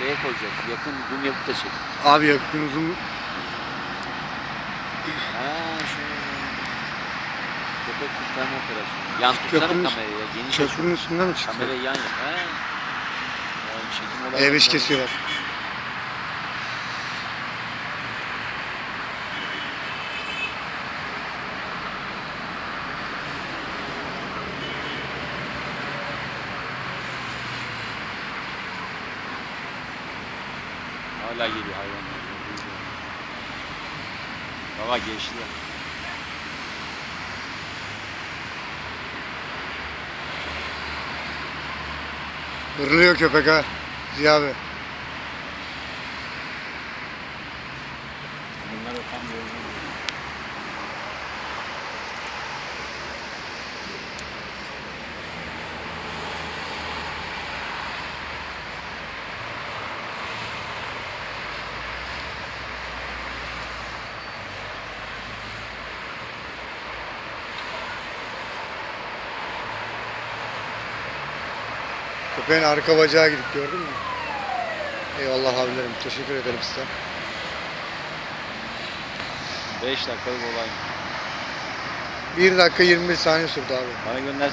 Şeye koyacağız. Yakın zoom yapıp da çek. Abi yakın uzun Ha şu köpek kurtarma operasyonu. Yan tutsana Köprünün- kamerayı ya. Geniş köprünün üstünde mi çıktı? Kamerayı yan yap. Ha. Yani çekim olayı E5 var. kesiyorlar. Hala geliyor hayvanlar. Baba geçti. Hırlıyor köpek ha. Ziya abi. Bunlar tam yolunda. Köpeğin arka bacağı gidip gördün mü? Eyvallah abilerim. Teşekkür ederim size. 5 dakikalık olay. 1 dakika 21 saniye sürdü abi. Bana göndersen